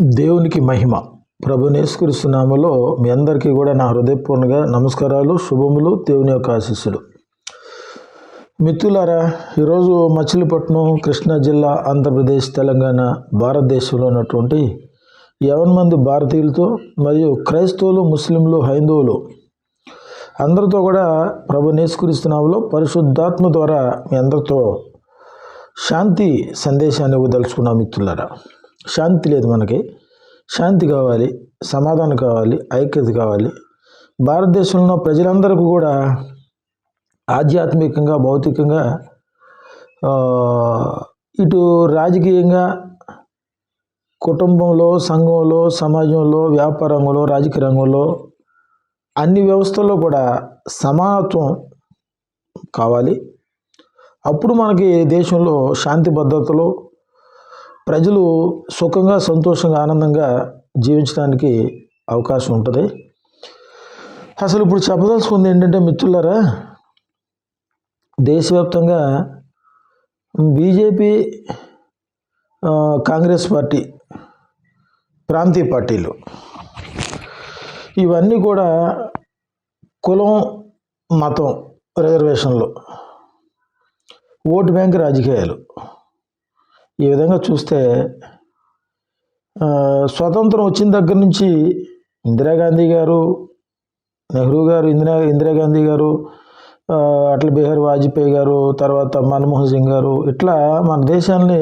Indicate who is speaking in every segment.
Speaker 1: దేవునికి మహిమ. ప్రభు నేసుకరిస్తున్నాములో మీ అందరికీ కూడా నా హృదయపూర్ణంగా నమస్కారాలు శుభములు దేవుని యొక్క ఆశీస్సులు. మిత్రులారా ఈరోజు మచిలీపట్నం కృష్ణా జిల్లా ఆంధ్రప్రదేశ్ తెలంగాణ భారతదేశంలో ఉన్నటువంటి యవన్ మంది భారతీయులతో మరియు క్రైస్తవులు ముస్లింలు హైందవులు అందరితో కూడా ప్రభు నేసుకరిస్తున్నాములో పరిశుద్ధాత్మ ద్వారా మీ అందరితో శాంతి సందేశాన్ని ఇవ్వదలుచుకున్నాం మిత్రులారా. శాంతి లేదు మనకి. శాంతి కావాలి సమాధానం కావాలి ఐక్యత కావాలి. భారతదేశంలో ఉన్న ప్రజలందరికీ కూడా ఆధ్యాత్మికంగా భౌతికంగా ఇటు రాజకీయంగా కుటుంబంలో సంఘంలో సమాజంలో వ్యాపార రంగంలో రాజకీయ రంగంలో అన్ని వ్యవస్థల్లో కూడా సమానత్వం కావాలి. అప్పుడు మనకి దేశంలో శాంతి భద్రతలు ప్రజలు సుఖంగా సంతోషంగా ఆనందంగా జీవించడానికి అవకాశం ఉంటుంది. అసలు ఇప్పుడు చెప్పదలుచుకుంది ఏంటంటే మిత్రులారా దేశవ్యాప్తంగా బీజేపీ కాంగ్రెస్ పార్టీ ప్రాంతీయ పార్టీలు ఇవన్నీ కూడా కులం మతం రిజర్వేషన్లు ఓటు బ్యాంక్ రాజకీయాలు ఈ విధంగా చూస్తే స్వతంత్రం వచ్చిన దగ్గర నుంచి ఇందిరాగాంధీ గారు నెహ్రూ గారు ఇందిరా ఇందిరాగాంధీ గారు అటల్ బిహారీ వాజ్పేయి గారు తర్వాత మన్మోహన్ సింగ్ గారు ఇట్లా మన దేశాన్ని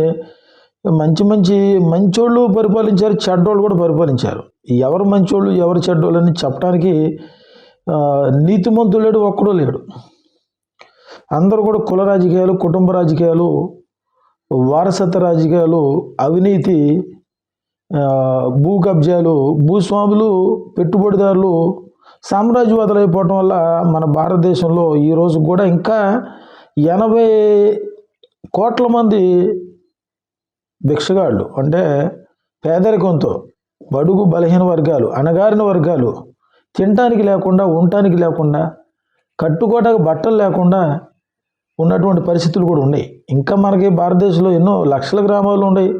Speaker 1: మంచి మంచి మంచోళ్ళు పరిపాలించారు చెడ్డోళ్ళు కూడా పరిపాలించారు. ఎవరు మంచోళ్ళు ఎవరు చెడ్డోళ్ళు అని చెప్పడానికి ఆ, నీతిమంతుడు లేడు ఒక్కడూ లేడు. అందరూ కూడా కుల రాజకీయాలు కుటుంబ రాజకీయాలు వారసత్వ రాజకీయాలు అవినీతి భూ కబ్జాలు భూస్వాములు పెట్టుబడిదారులు సామ్రాజ్యవాదులు అయిపోవటం వల్ల మన భారతదేశంలో ఈరోజు కూడా ఇంకా ఎనభై కోట్ల మంది భిక్షగాళ్ళు అంటే పేదరికంతో బడుగు బలహీన వర్గాలు అణగారిన వర్గాలు తినటానికి లేకుండా ఉండటానికి లేకుండా కట్టుకోవడానికి బట్టలు లేకుండా ఉన్నటువంటి పరిస్థితులు కూడా ఉన్నాయి. ఇంకా మనకి భారతదేశంలో ఎన్నో లక్షల గ్రామాలు ఉన్నాయి.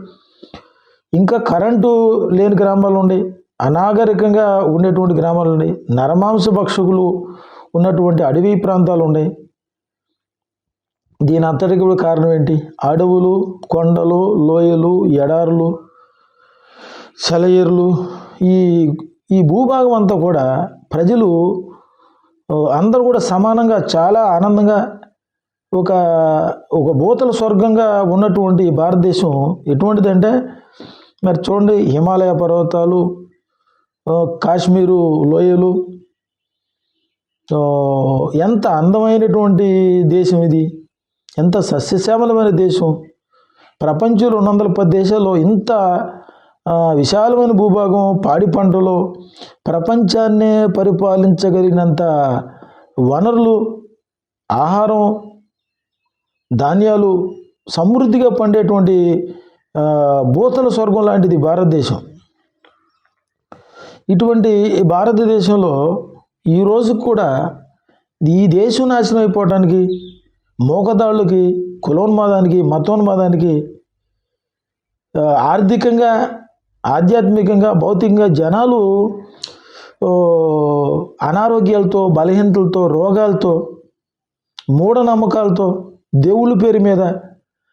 Speaker 1: ఇంకా కరెంటు లేని గ్రామాలు ఉన్నాయి. అనాగరికంగా ఉండేటువంటి గ్రామాలు ఉన్నాయి. నరమాంస భక్షకులు ఉన్నటువంటి అడవి ప్రాంతాలు ఉన్నాయి. దీని అంతటికి కూడా కారణం ఏంటి? అడవులు కొండలు లోయలు ఎడారులు సెలయేరులు ఈ ఈ భూభాగం అంతా కూడా ప్రజలు అందరూ కూడా సమానంగా చాలా ఆనందంగా ఒక ఒక భూతల స్వర్గంగా ఉన్నటువంటి భారతదేశం భారతదేశం ఎటువంటిదంటే మరి చూడండి హిమాలయ పర్వతాలు కాశ్మీరు లోయలు ఎంత అందమైనటువంటి దేశం ఇది. ఎంత సస్యశ్యామలమైన దేశం. ప్రపంచంలో రెండు వందల పది దేశాల్లో ఇంత విశాలమైన భూభాగం పాడి పంటలు ప్రపంచాన్నే పరిపాలించగలిగినంత వనరులు ఆహారం ధాన్యాలు సమృద్ధిగా పండేటువంటి భూతల స్వర్గం లాంటిది భారతదేశం. ఇటువంటి ఈ భారతదేశంలో ఈ కూడా ఈ దేశం నాశనం అయిపోవటానికి మోకదాళ్ళకి కులోన్మాదానికి మతోన్మాదానికి ఆర్థికంగా ఆధ్యాత్మికంగా భౌతికంగా జనాలు అనారోగ్యాలతో బలహీనతలతో రోగాలతో మూఢనమ్మకాలతో దేవుళ్ళ పేరు మీద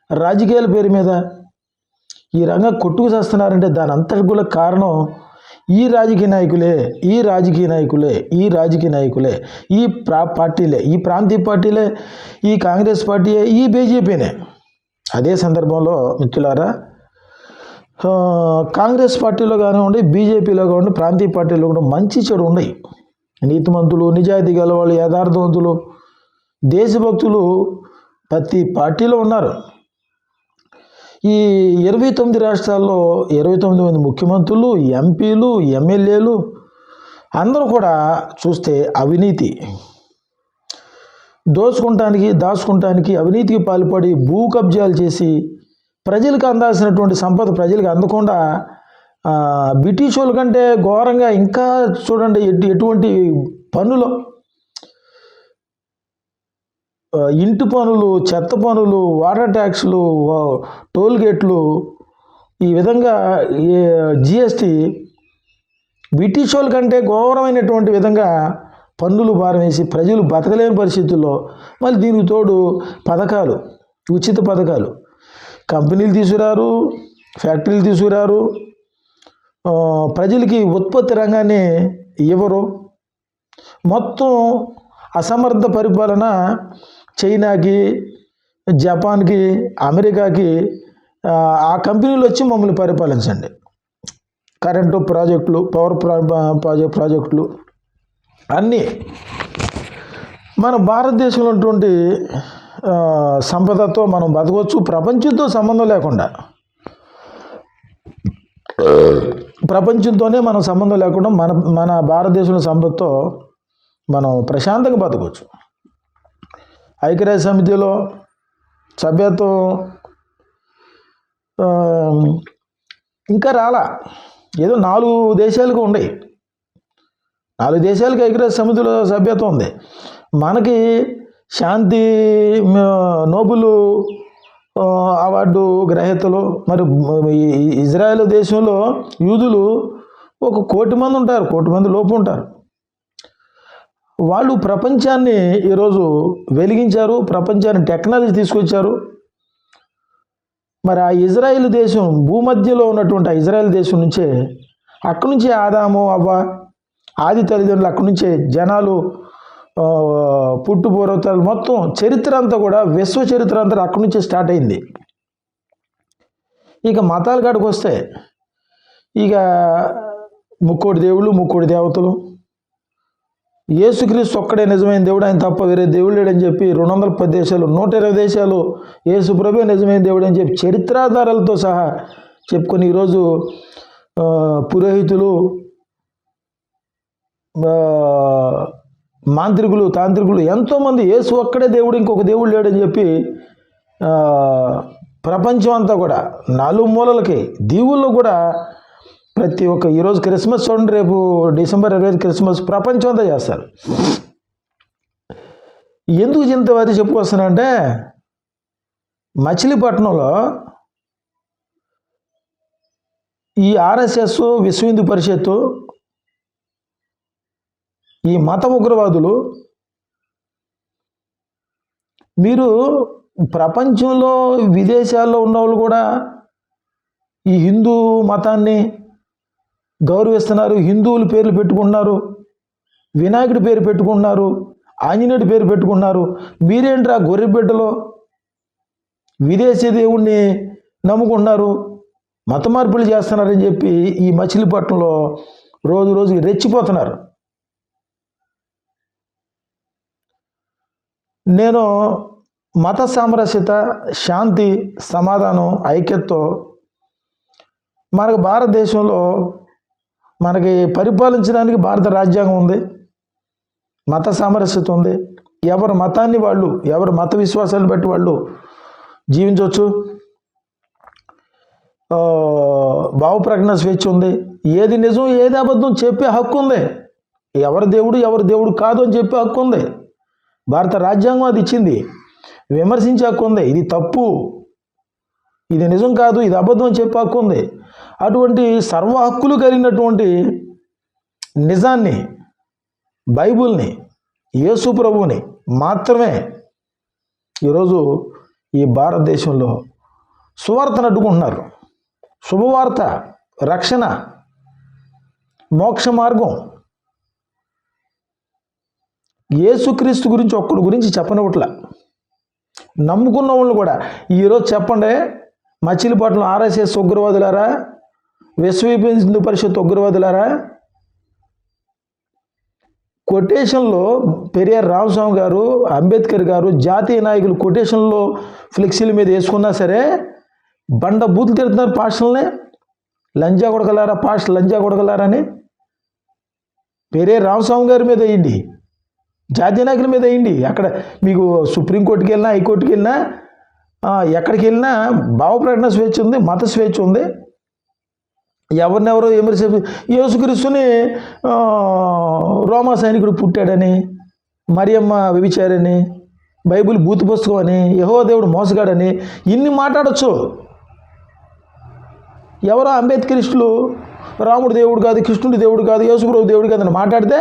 Speaker 1: రాజకీయాల పేరు మీద ఈ రంగం కొట్టుకు చేస్తున్నారంటే దాని అంతటి కూడా కారణం ఈ రాజకీయ నాయకులే ఈ రాజకీయ నాయకులే ఈ రాజకీయ నాయకులే ఈ ప్రా పార్టీలే ఈ ప్రాంతీయ పార్టీలే ఈ కాంగ్రెస్ పార్టీయే ఈ బీజేపీనే. అదే సందర్భంలో మిత్రులారా కాంగ్రెస్ పార్టీలో కానివ్వండి బీజేపీలో కానివ్వండి ప్రాంతీయ పార్టీలో కూడా మంచి చెడు ఉన్నాయి. నీతిమంతులు నిజాయితీ గలవాళ్ళు యథార్థవంతులు దేశభక్తులు ప్రతి పార్టీలో ఉన్నారు. ఈ ఇరవై తొమ్మిది రాష్ట్రాల్లో ఇరవై తొమ్మిది మంది ముఖ్యమంత్రులు ఎంపీలు ఎమ్మెల్యేలు అందరూ కూడా చూస్తే అవినీతి. దోచుకుంటానికి దాచుకుంటానికి అవినీతికి పాల్పడి భూ కబ్జాలు చేసి ప్రజలకు అందాల్సినటువంటి సంపద ప్రజలకు అందకుండా బ్రిటిష్ వాళ్ళ కంటే ఘోరంగా ఇంకా చూడండి ఎటు ఎటువంటి పనులు ఇంటి పనులు చెత్త పనులు వాటర్ ట్యాక్స్లు టోల్ గేట్లు ఈ విధంగా జిఎస్టి బ్రిటిష్ వాళ్ళ కంటే ఘోరమైనటువంటి విధంగా పన్నులు భారం వేసి ప్రజలు బతకలేని పరిస్థితుల్లో మళ్ళీ దీనికి తోడు పథకాలు ఉచిత పథకాలు. కంపెనీలు తీసుకురారు ఫ్యాక్టరీలు తీసుకురారు ప్రజలకి ఉత్పత్తి రంగాన్ని ఇవ్వరు. మొత్తం అసమర్థ పరిపాలన చైనాకి జపాన్కి అమెరికాకి ఆ, కంపెనీలు వచ్చి మమ్మల్ని పరిపాలించండి. కరెంటు ప్రాజెక్టులు పవర్ ప్రా- ప్రాజెక్ట్ ప్రాజెక్టులు అన్నీ మన భారతదేశంలో ఉన్నటువంటి సంపదతో మనం బతకవచ్చు ప్రపంచంతో సంబంధం లేకుండా. ప్రపంచంతోనే మనం సంబంధం లేకుండా మన మన భారతదేశంలో సంపదతో మనం ప్రశాంతంగా బతకవచ్చు. ఐక్యరాజ్య సమితిలో సభ్యత్వం ఇంకా రాలా. ఏదో నాలుగు దేశాలకు ఉన్నాయి నాలుగు దేశాలకు ఐక్యరాజ్య సమితిలో సభ్యత్వం ఉంది. మనకి శాంతి నోబులు నోబుల్ అవార్డు గ్రహీతలు మరి ఇజ్రాయెల్ దేశంలో యూదులు ఒక కోటి మంది ఉంటారు. కోటి మంది లోపు ఉంటారు. వాళ్ళు ప్రపంచాన్ని ఈరోజు వెలిగించారు ప్రపంచాన్ని టెక్నాలజీ తీసుకొచ్చారు. మరి ఆ ఇజ్రాయెల్ దేశం భూమధ్యలో ఉన్నటువంటి ఆ ఇజ్రాయెల్ దేశం నుంచే అక్కడి నుంచే ఆదాము అవ్వ ఆది తల్లిదండ్రులు అక్కడి నుంచే జనాలు పుట్టు పూర్వతాలు మొత్తం చరిత్ర అంతా కూడా విశ్వ చరిత్ర అంతా అక్కడి నుంచే స్టార్ట్ అయింది. ఇక మతాల కాడికి వస్తే ఇక ముక్కోటి దేవుళ్ళు ముక్కోటి దేవతలు యేసుక్రీస్తు ఒక్కడే నిజమైన దేవుడు ఆయన తప్ప వేరే దేవుడు లేడని చెప్పి రెండు వందల పది దేశాలు నూట ఇరవై దేశాలు యేసు ప్రభే నిజమైన దేవుడు అని చెప్పి చరిత్రాధారాలతో సహా చెప్పుకొని ఈరోజు పురోహితులు మాంత్రికులు తాంత్రికులు ఎంతోమంది యేసు ఒక్కడే దేవుడు ఇంకొక దేవుడు లేడని చెప్పి ప్రపంచం అంతా కూడా నాలుగు మూలలకి దీవుల్లో కూడా ప్రతి ఒక్క ఈరోజు క్రిస్మస్ చూడండి రేపు డిసెంబర్ ఇరవై ఐదు క్రిస్మస్ ప్రపంచం అంతా చేస్తారు. ఎందుకు ఇంతవరకు చెప్పుకొస్తానంటే మచిలీపట్నంలో ఈ ఆర్ఎస్ఎస్ విశ్వ హిందూ పరిషత్తు ఈ మత ఉగ్రవాదులు మీరు ప్రపంచంలో విదేశాల్లో ఉన్న వాళ్ళు కూడా ఈ హిందూ మతాన్ని గౌరవిస్తున్నారు హిందువులు పేర్లు పెట్టుకుంటున్నారు వినాయకుడి పేరు పెట్టుకుంటున్నారు ఆంజనేయుడి పేరు పెట్టుకుంటున్నారు. మీరేంట్రా గొర్రెబిడ్డలో విదేశీ దేవుణ్ణి నమ్ముకుంటున్నారు మత మార్పులు చేస్తున్నారని చెప్పి ఈ మచిలీపట్నంలో రోజు రోజు రెచ్చిపోతున్నారు. నేను మత సామరస్యత శాంతి సమాధానం ఐక్యతతో మనకు భారతదేశంలో మనకి పరిపాలించడానికి భారత రాజ్యాంగం ఉంది మత సామరస్యత ఉంది. ఎవరి మతాన్ని వాళ్ళు ఎవరి మత విశ్వాసాన్ని బట్టి వాళ్ళు జీవించవచ్చు. ఆ, భావప్రకటన స్వేచ్ఛ ఉంది. ఏది నిజం ఏది అబద్ధం చెప్పే హక్కు ఉంది. ఎవరి దేవుడు ఎవరి దేవుడు కాదు అని చెప్పే హక్కు ఉంది. భారత రాజ్యాంగం అది ఇచ్చింది. విమర్శించే హక్కు ఉంది. ఇది తప్పు. ఇది నిజం కాదు ఇది అబద్ధం అని చెప్పే హక్కు ఉంది. అటువంటి సర్వ హక్కులు కలిగినటువంటి నిజాన్ని బైబుల్ని యేసు ప్రభువుని మాత్రమే ఈరోజు ఈ భారతదేశంలో సువార్తను అడ్డుకుంటున్నారు శుభవార్త రక్షణ మోక్ష మార్గం. యేసుక్రీస్తు గురించి ఒక్కడి గురించి చెప్పనివ్వట్ల నమ్ముకున్న వాళ్ళు కూడా ఈరోజు చెప్పండి. మచిలీపట్నం ఆర్ఎస్ఎస్ ఉగ్రవాదులారా విశ్వ హిందూ పరిషత్ ఉగ్రవాదులారా కొటేషన్లో పెరియార్ రామస్వామి గారు అంబేద్కర్ గారు జాతీయ నాయకులు కొటేషన్లో ఫ్లెక్సీల మీద వేసుకున్నా సరే బండ బూతులు తిడుతున్నారు పాస్టల్ని. లంజా కొడకలారా పాస్ట్ లంజా కొడకలారా అని. పెరియార్ రామస్వామి గారి మీద వేయండి. జాతీయ నాయకుల మీద వేయండి. అక్కడ మీకు సుప్రీంకోర్టుకి వెళ్ళినా హైకోర్టుకి వెళ్ళినా ఎక్కడికి వెళ్ళినా భావ ప్రకటన స్వేచ్ఛ ఉంది మత స్వేచ్ఛ ఉంది. ఎవరినెవరో విమర్శ యేసుక్రీస్తుని రోమా సైనికుడు పుట్టాడని మరియమ్మ వ్యభిచారని బైబిల్ బూతు పుస్తకం అని యహోదేవుడు మోసగాడని ఇన్ని మాట్లాడచ్చు. ఎవరో అంబేద్కరిస్టులు రాముడు దేవుడు కాదు కృష్ణుడు దేవుడు కాదు యేసుప్రభు దేవుడు కాదని మాట్లాడితే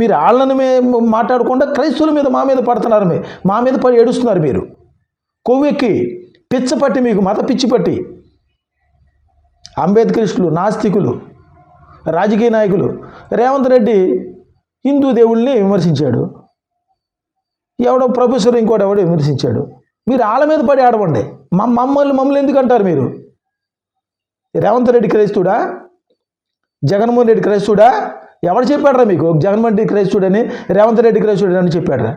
Speaker 1: మీరు వాళ్ళని మాట్లాడకుండా క్రైస్తవుల మీద మా మీద పడుతున్నారు మా మీద పడి ఏడుస్తున్నారు మీరు. కొవ్వెక్కి పిచ్చపట్టి మీకు మత పిచ్చిపట్టి. అంబేద్కరిస్టులు నాస్తికులు రాజకీయ నాయకులు రేవంత్ రెడ్డి హిందూ దేవుళ్ళని విమర్శించాడు. ఎవడో ప్రొఫెసర్ ఇంకోటి ఎవడో విమర్శించాడు. మీరు వాళ్ళ మీద పడి ఆడవండి. మమ్మల్ని మమ్మల్ని ఎందుకు అంటారు మీరు? రేవంత్ రెడ్డి క్రైస్తుడా జగన్మోహన్ రెడ్డి క్రైస్తుడా ఎవడు చెప్పాడరా మీకు? జగన్మోహన్ రెడ్డి క్రైస్తుడని రేవంత్ రెడ్డి క్రైస్తుడు అని చెప్పాడరా?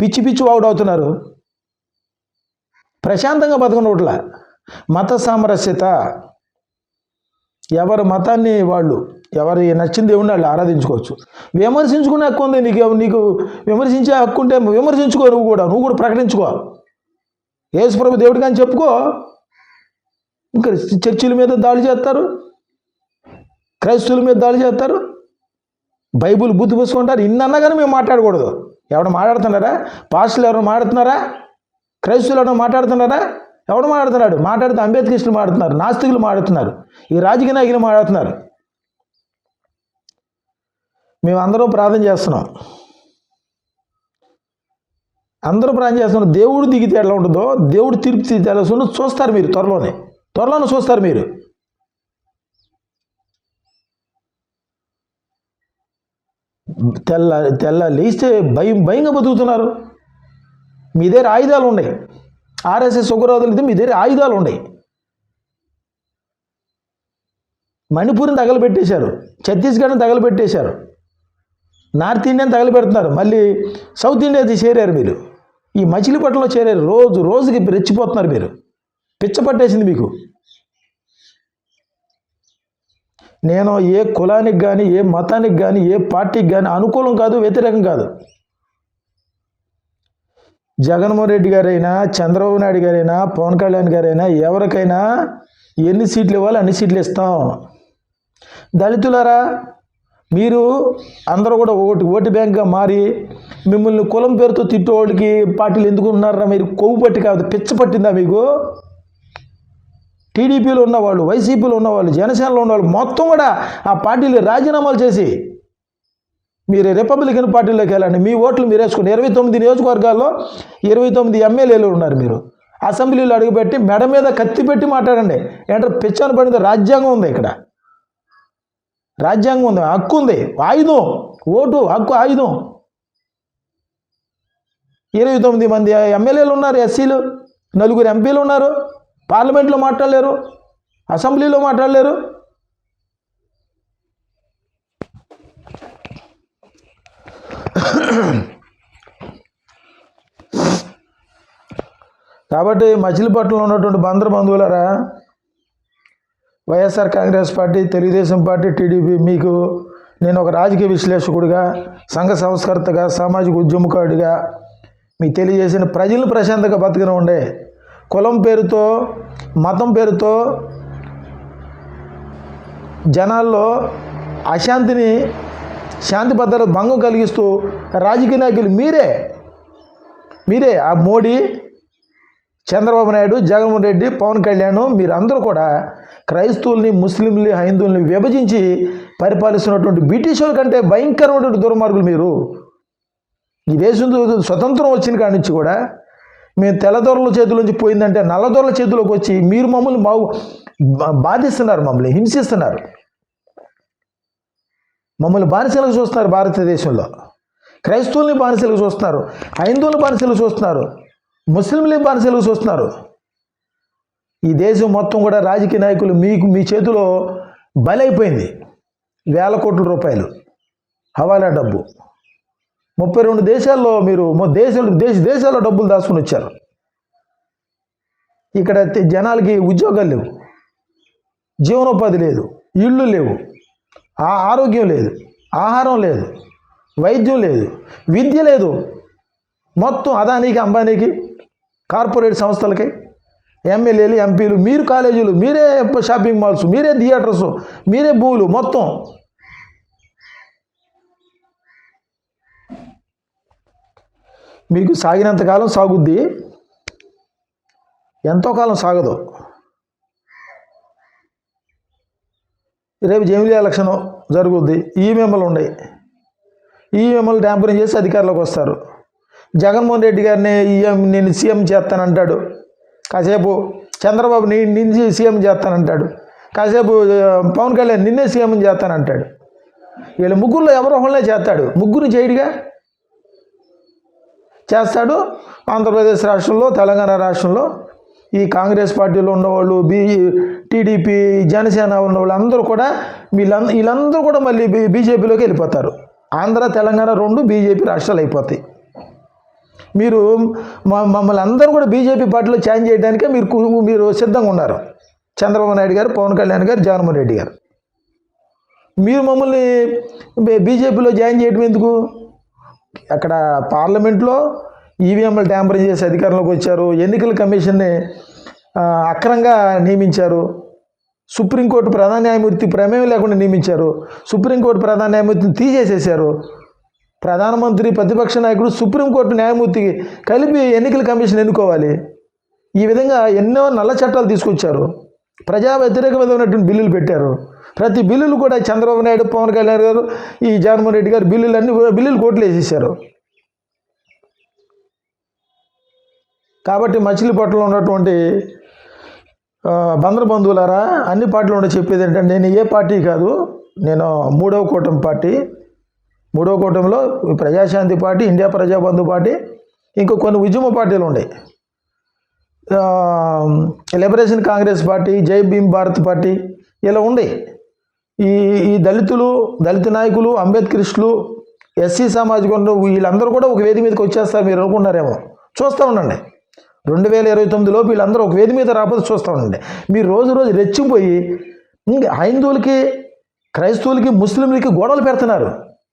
Speaker 1: పిచ్చి పిచ్చి వాడు అవుతున్నారు. ప్రశాంతంగా బతకనోట్ల మత సామరస్యత. ఎవరి మతాన్ని వాళ్ళు ఎవరి నచ్చిన దేవుడిని వాళ్ళు ఆరాధించుకోవచ్చు. విమర్శించుకునే హక్కు ఉంది నీకు నీకు విమర్శించే హక్కు ఉంటే విమర్శించుకో నువ్వు కూడా నువ్వు కూడా ప్రకటించుకో. యేసుప్రభు దేవుడి కానీ చెప్పుకో. ఇంకా చర్చిల మీద దాడి చేస్తారు. క్రైస్తవుల మీద దాడి చేస్తారు. బైబుల్ బుద్ధి పూసుకుంటారు. ఇన్ని అన్నా కానీ మేము మాట్లాడకూడదు. ఎవడు మాట్లాడుతున్నారా పాస్టులు ఎవరు మాట్లాడుతున్నారా క్రైస్తువులు ఎవరైనా మాట్లాడుతున్నారా ఎవడు మాట్లాడుతున్నాడు మాట్లాడితే అంబేద్కరిస్టులు మాట్లాడుతున్నారు నాస్తికులు మాట్లాడుతున్నారు ఈ రాజకీయ నాయకులు మాట్లాడుతున్నారు మేమందరూ ప్రార్థన చేస్తున్నాం అందరూ ప్రార్థన చేస్తున్నారు దేవుడు దిగితే ఎలా ఉంటుందో దేవుడు తీర్పు దిగితే ఎలా చూస్తారు మీరు త్వరలోనే త్వరలోనే చూస్తారు మీరు తెల్ల తెల్ల లేస్తే భయం భయంగా బతుకుతున్నారు. మీ దగ్గర ఆయుధాలు ఉన్నాయి. ఆర్ఎస్ఎస్ ఉగ్రవాదులు మీ దగ్గర ఆయుధాలు ఉన్నాయి. మణిపూర్ని తగలబెట్టేశారు. ఛత్తీస్గఢ్ని తగలబెట్టేశారు. నార్త్ ఇండియాని తగలబెడుతున్నారు. మళ్ళీ సౌత్ ఇండియా చేరారు మీరు. ఈ మచిలీపట్నంలో చేరారు. రోజు రోజుకి రెచ్చిపోతున్నారు మీరు. పిచ్చ పట్టేసింది మీకు. నేను ఏ కులానికి కానీ ఏ మతానికి కానీ ఏ పార్టీకి కానీ అనుకూలం కాదు వ్యతిరేకం కాదు. జగన్మోహన్ రెడ్డి గారైనా చంద్రబాబు నాయుడు గారైనా పవన్ కళ్యాణ్ గారైనా ఎవరికైనా ఎన్ని సీట్లు ఇవ్వాలి అన్ని సీట్లు ఇస్తాం. దళితులారా మీరు అందరూ కూడా ఓటు ఓటు బ్యాంక్గా మారి మిమ్మల్ని కులం పేరుతో తిట్టేవాడికి పార్టీలు ఎందుకు ఉన్నారా? మీరు కొవ్వు పట్టి కాదు పిచ్చ పట్టిందా మీకు? టీడీపీలో ఉన్నవాళ్ళు వైసీపీలో ఉన్నవాళ్ళు జనసేనలో ఉన్నవాళ్ళు మొత్తం కూడా ఆ పార్టీలు రాజీనామాలు చేసి మీరు రిపబ్లికన్ పార్టీలోకి వెళ్ళండి. మీ ఓట్లు మీరు వేసుకోండి. ఇరవై తొమ్మిది నియోజకవర్గాల్లో ఇరవై తొమ్మిది ఎమ్మెల్యేలు ఉన్నారు మీరు. అసెంబ్లీలో అడుగుపెట్టి మెడ మీద కత్తి పెట్టి మాట్లాడండి. ఏంటంటే పిచ్చాను పడింది? రాజ్యాంగం ఉంది ఇక్కడ. రాజ్యాంగం ఉంది. హక్కు ఉంది. ఆయుధం. ఓటు హక్కు ఆయుధం. ఇరవై తొమ్మిది మంది ఎమ్మెల్యేలు ఉన్నారు ఎస్సీలు. నలుగురు ఎంపీలు ఉన్నారు. పార్లమెంట్లో మాట్లాడలేరు అసెంబ్లీలో మాట్లాడలేరు. కాబట్టి మచిలీపట్నంలో ఉన్నటువంటి Bandar బంధువులరా YSR Congress party Telugu Desam party TDP మీకు నేను ఒక రాజకీయ విశ్లేషకుడిగా సంఘ సంస్కర్తగా సామాజిక ఉద్యమకారుడిగా మీకు తెలియజేసిన ప్రజలను ప్రశాంతంగా బతికిన ఉండే కులం పేరుతో మతం పేరుతో జనాల్లో అశాంతిని శాంతి భద్రత భంగం కలిగిస్తూ రాజకీయ నాయకులు మీరే మీరే. ఆ మోడీ చంద్రబాబు నాయుడు జగన్మోహన్ రెడ్డి పవన్ కళ్యాణ్ మీరందరూ కూడా క్రైస్తవుల్ని ముస్లింలు హైందువుల్ని విభజించి పరిపాలిస్తున్నటువంటి బ్రిటిష్ వాళ్ళ కంటే భయంకరమైనటువంటి దుర్మార్గులు మీరు. ఈ దేశం స్వతంత్రం వచ్చిన కాడి నుంచి కూడా మేము తెల్లదొరల చేతుల నుంచి పోయిందంటే నల్లదొరల చేతిలోకి వచ్చి మీరు మమ్మల్ని బాగు బాధిస్తున్నారు మమ్మల్ని హింసిస్తున్నారు. మమ్మల్ని బానిసలకు చూస్తున్నారు భారతదేశంలో. క్రైస్తవుల్ని బానిసలకు చూస్తున్నారు హైందువుల బానిసలు చూస్తున్నారు ముస్లింలు బానిసలకు చూస్తున్నారు. ఈ దేశం మొత్తం కూడా రాజకీయ నాయకులు మీకు మీ చేతిలో బలైపోయింది. వేల కోట్ల రూపాయలు. హవాలా డబ్బు. ముప్పై రెండు దేశాల్లో మీరు దేశంలో దేశ దేశాల్లో డబ్బులు దాచుకుని వచ్చారు. ఇక్కడ జనాలకి ఉద్యోగాలు లేవు. జీవనోపాధి లేదు. ఇళ్ళు లేవు. ఆ ఆరోగ్యం లేదు. ఆహారం లేదు. వైద్యం లేదు. విద్య లేదు. మొత్తం అదానికి అంబానీకి కార్పొరేట్ సంస్థలకి ఎమ్మెల్యేలు ఎంపీలు మీరు కాలేజీలు మీరే షాపింగ్ మాల్స్ మీరే థియేటర్స్ మీరే భూములు మొత్తం మీకు సాగినంతకాలం సాగుద్ది. ఎంతో కాలం సాగదు. రేపు జమిలీ ఎలక్షన్ జరుగుద్ది. ఈవీఎంలు ఉన్నాయి ఈవీఎంలు ట్యాంపరింగ్ చేసి అధికారంలోకి వస్తారు. జగన్మోహన్ రెడ్డి గారిని ఈఎం నేను సీఎం చేస్తానంటాడు. కాసేపు చంద్రబాబు నీ నుంచి సీఎం చేస్తానంటాడు. కాసేపు పవన్ కళ్యాణ్ నిన్నే సీఎం చేస్తానంటాడు. వీళ్ళు ముగ్గురులో ఎవరో ఒకళ్ళే చేస్తాడు. ముగ్గురు చేయడుగా? చేస్తాడు. ఆంధ్రప్రదేశ్ రాష్ట్రంలో తెలంగాణ రాష్ట్రంలో ఈ కాంగ్రెస్ పార్టీలో ఉన్నవాళ్ళు బీ టీడీపీ జనసేన ఉన్నవాళ్ళు అందరూ కూడా వీళ్ళంద వీళ్ళందరూ కూడా మళ్ళీ బీ బీజేపీలోకి వెళ్ళిపోతారు. ఆంధ్ర తెలంగాణ రెండు బీజేపీ రాష్ట్రాలు అయిపోతాయి. మీరు మమ్మల్ని అందరూ కూడా బీజేపీ పార్టీలో జాయిన్ చేయడానికే మీరు మీరు సిద్ధంగా ఉన్నారు. చంద్రబాబు నాయుడు గారు పవన్ కళ్యాణ్ గారు జగన్మోహన్ రెడ్డి గారు. మీరు మమ్మల్ని బీజేపీలో జాయిన్ చేయడం ఎందుకు? అక్కడ పార్లమెంట్లో ఈవీఎంలు ట్యాంపరింగ్ చేసి అధికారంలోకి వచ్చారు. ఎన్నికల కమిషన్ని అక్రంగా అక్రమంగా నియమించారు. సుప్రీంకోర్టు ప్రధాన న్యాయమూర్తి ప్రమేయం లేకుండా నియమించారు. సుప్రీంకోర్టు ప్రధాన న్యాయమూర్తిని తీసేసేసారు ప్రధానమంత్రి ప్రతిపక్ష నాయకుడు సుప్రీంకోర్టు న్యాయమూర్తికి కలిపి ఎన్నికల కమిషన్ ఎన్నుకోవాలి. ఈ విధంగా ఎన్నో నల్ల చట్టాలు తీసుకొచ్చారు. ప్రజా వ్యతిరేక విధమైనటువంటి బిల్లులు పెట్టారు. ప్రతి బిల్లులు కూడా చంద్రబాబు నాయుడు పవన్ కళ్యాణ్ గారు ఈ జగన్మోహన్ రెడ్డి గారు బిల్లులు అన్ని బిల్లులు కోట్లు వేసేసారు కాబట్టి మచిలీపట్నంలో ఉన్నటువంటి ఆ, బంధువులారా అన్ని పార్టీలు ఉండే చెప్పేది ఏంటంటే నేను ఏ పార్టీ కాదు నేను మూడవ కూటమి పార్టీ. మూడవ కూటమిలో Praja Shanti party India Praja Bandhu party ఇంకా కొన్ని ఉద్యమ పార్టీలు ఉన్నాయి లిబరేషన్ కాంగ్రెస్ పార్టీ జై భీమ్ భారత్ పార్టీ ఇలా ఉంది ఈ ఈ దళితులు దళిత నాయకులు అంబేద్కరిస్టులు ఎస్సీ సామాజిక వీళ్ళందరూ కూడా ఒక వేది మీదకి వచ్చేస్తారు మీరు అనుకున్నారేమో చూస్తూ ఉండండి. రెండు వేల ఇరవై తొమ్మిదిలోపు వీళ్ళందరూ ఒక వేది మీద రాకపోతే చూస్తూ ఉండండి. మీరు రోజు రోజు రెచ్చిపోయి ఇంక హైందువులకి క్రైస్తవులకి ముస్లింలకి గొడవలు పెడుతున్నారు.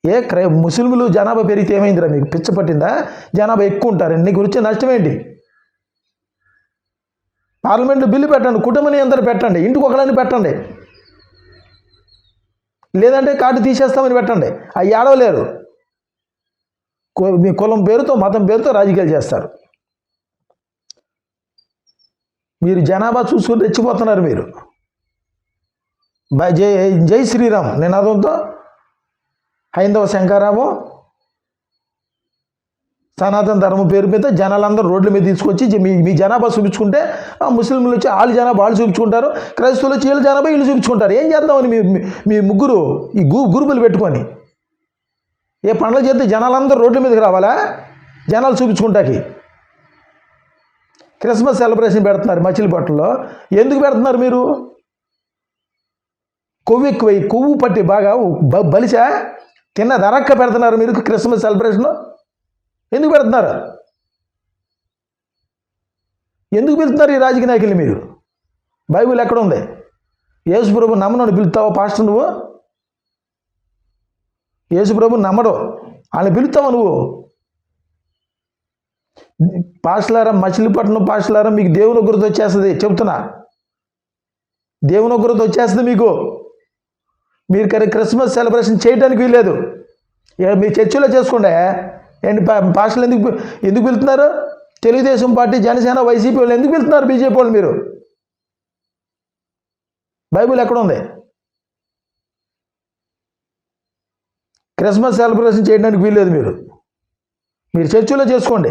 Speaker 1: ఏ క్రై ముస్లింలు జనాభా పెరిగితే ఏమైందిరా మీకు? పిచ్చ పట్టిందా? జనాభా ఎక్కువ ఉంటారు. నీ గురించి నష్టం ఏంటి పార్లమెంట్లో బిల్లు పెట్టండి కుటుంబ నియంత్రణ పెట్టండి ఇంటికి ఒకళ్ళని పెట్టండి. లేదంటే కార్డు తీసేస్తామని పెట్టండి. అవి ఏడవలేరు. మీ కులం పేరుతో మతం పేరుతో రాజకీయాలు చేస్తారు. మీరు జనాభా చూసుకుని రెచ్చిపోతున్నారు మీరు. బై- జై జై శ్రీరామ్. నినాదంతో హైందవ శంకారామం సనాతన ధర్మం పేరు మీద జనాలందరూ రోడ్ల మీద తీసుకొచ్చి మీ మీ జనాభా చూపించుకుంటే ఆ ముస్లింలు వచ్చి వాళ్ళ జనాభా వాళ్ళు చూపించుకుంటారు. క్రైస్తవులు వచ్చి వీళ్ళ జనాభా వీళ్ళు చూపించుకుంటారు. ఏం చేద్దామని మీ మీ- ముగ్గురు ఈ గు గురుపులు పెట్టుకొని? ఏ పండుగ చేస్తే జనాలందరూ రోడ్ల మీదకి రావాలా? జనాలు చూపించుకుంటాకి. క్రిస్మస్ సెలబ్రేషన్ పెడుతున్నారు మచిలీపట్నంలో ఎందుకు పెడుతున్నారు మీరు? కొవ్వు ఎక్కువై కొవ్వు పట్టి బాగా బ- బలిసా? తిన్న ధరక్క పెడుతున్నారు మీరు క్రిస్మస్ సెలబ్రేషన్ ఎందుకు పెడుతున్నారు? ఎందుకు పిలుస్తున్నారు ఈ రాజకీయ నాయకులు మీరు? బైబిల్ ఎక్కడ ఉంది? యేసుప్రభు నమ్మను పిలుస్తావా పాస్టర్ నువ్వు? యేసుప్రభు నమ్మడు. వాళ్ళని పిలుస్తావా నువ్వు? పాస్టలారా మచిలీపట్నం పాస్టలారా మీకు దేవుని ఉగ్రత వచ్చేస్తుంది. చెప్తున్నా. దేవుని ఉగ్రత వచ్చేస్తుంది మీకు. మీరు కనుక క్రిస్మస్ సెలబ్రేషన్ చేయడానికి వీల్లేదు. ఇక మీ చర్చిలో చేసుకోండి. ఏంటి పాస్టర్లు ఎందుకు ఎందుకు వెళ్తున్నారు తెలుగుదేశం పార్టీ జనసేన వైసీపీ వాళ్ళు ఎందుకు వెళ్తున్నారు బీజేపీ వాళ్ళు మీరు? బైబిల్ ఎక్కడ ఉంది? క్రిస్మస్ సెలబ్రేషన్ చేయడానికి వీల్లేదు మీరు. మీరు చర్చిలో చేసుకోండి.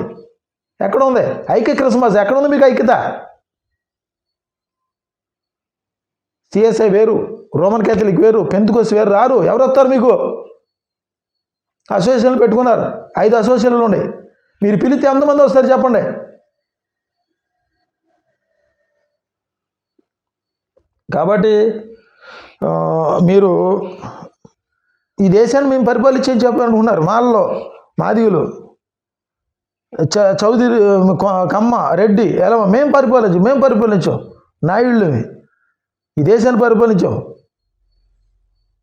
Speaker 1: ఎక్కడ ఉంది? ఐక్య క్రిస్మస్. ఎక్కడ ఉంది మీకు ఐక్యత? సిఎస్ఐ వేరు రోమన్ క్యాథలిక్ వేరు పెంతుకోస్ వేరు రారు. ఎవరు వస్తారు మీకు? అసోసియేషన్లు పెట్టుకున్నారు. ఐదు అసోసియేషన్లు ఉన్నాయి మీరు పిలిస్తే ఎంతమంది వస్తారు చెప్పండి. కాబట్టి మీరు ఈ దేశాన్ని మేము పరిపాలించని చెప్పాలనుకున్నారు మాల్లో మాదిగులు చ చౌదరి కమ్మ రెడ్డి ఎలా మేము పరిపాలించాం మేము పరిపాలించాం. నాయుళ్ళువి ఈ దేశాన్ని పరిపాలించాం.